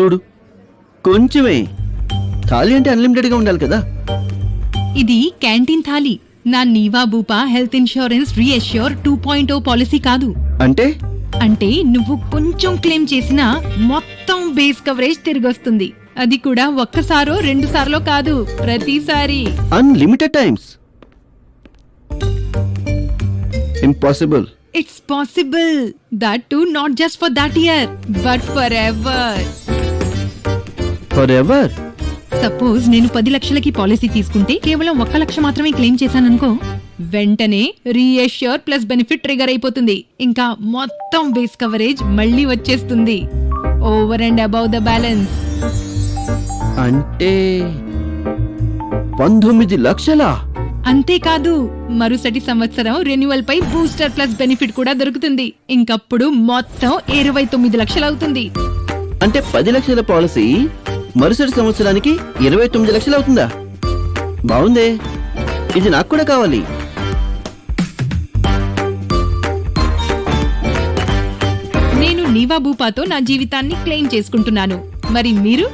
చూడు. కొంచెమే. థాలి అంటే అన్లిమిటెడ్గా ఉండాలి కదా. ఇది క్యాంటీన్ థాలి. నా Niva Bupa health insurance reassure two point O policy కాదు. అంటే? అంటే నువ్వు కొంచెం క్లెయిమ్ చేసినా మొత్తం బేస్ కవరేజ్ తిరిగొస్తుంది. అది కూడా ఒక్కసారో రెండు సార్లో కాదు. ప్రతిసారి. Unlimited times impossible it's possible that too not just for that year but forever forever suppose నేను పది లక్షలకి పాలసీ తీసుకుంటే కేవలం ఒక్క లక్ష మాత్రమే క్లెయిమ్ చేశాననుకో వెంటనే రీఎష్యూర్ ప్లస్ బెనిఫిట్ ట్రిగర్ అయిపోతుంది. ఇంకా మొత్తం బేస్ కవరేజ్ మళ్ళీ వచ్చేస్తుంది. Over and above the balance అంటే పంతొమ్మిది లక్షలా? అంతేకాదు మరుసటి సంవత్సరం రెన్యువల్ పై బూస్టర్ ప్లస్ బెనిఫిట్ కూడా దొరుకుతుంది. ఇంకప్పుడు మొత్తం ఇరవై తొమ్మిది లక్షలు అవుతుంది అంటే పది లక్షల పాలసీ మరుసటి సంవత్సరానికి ఇరవై తొమ్మిది లక్షలు అవుతుందా? బాగుందే. ఇది నాకు కూడా కావాలి. నేను నీవా భూపాతో నా జీవితాన్ని క్లెయిమ్ చేసుకుంటున్నాను. మరి మీరు?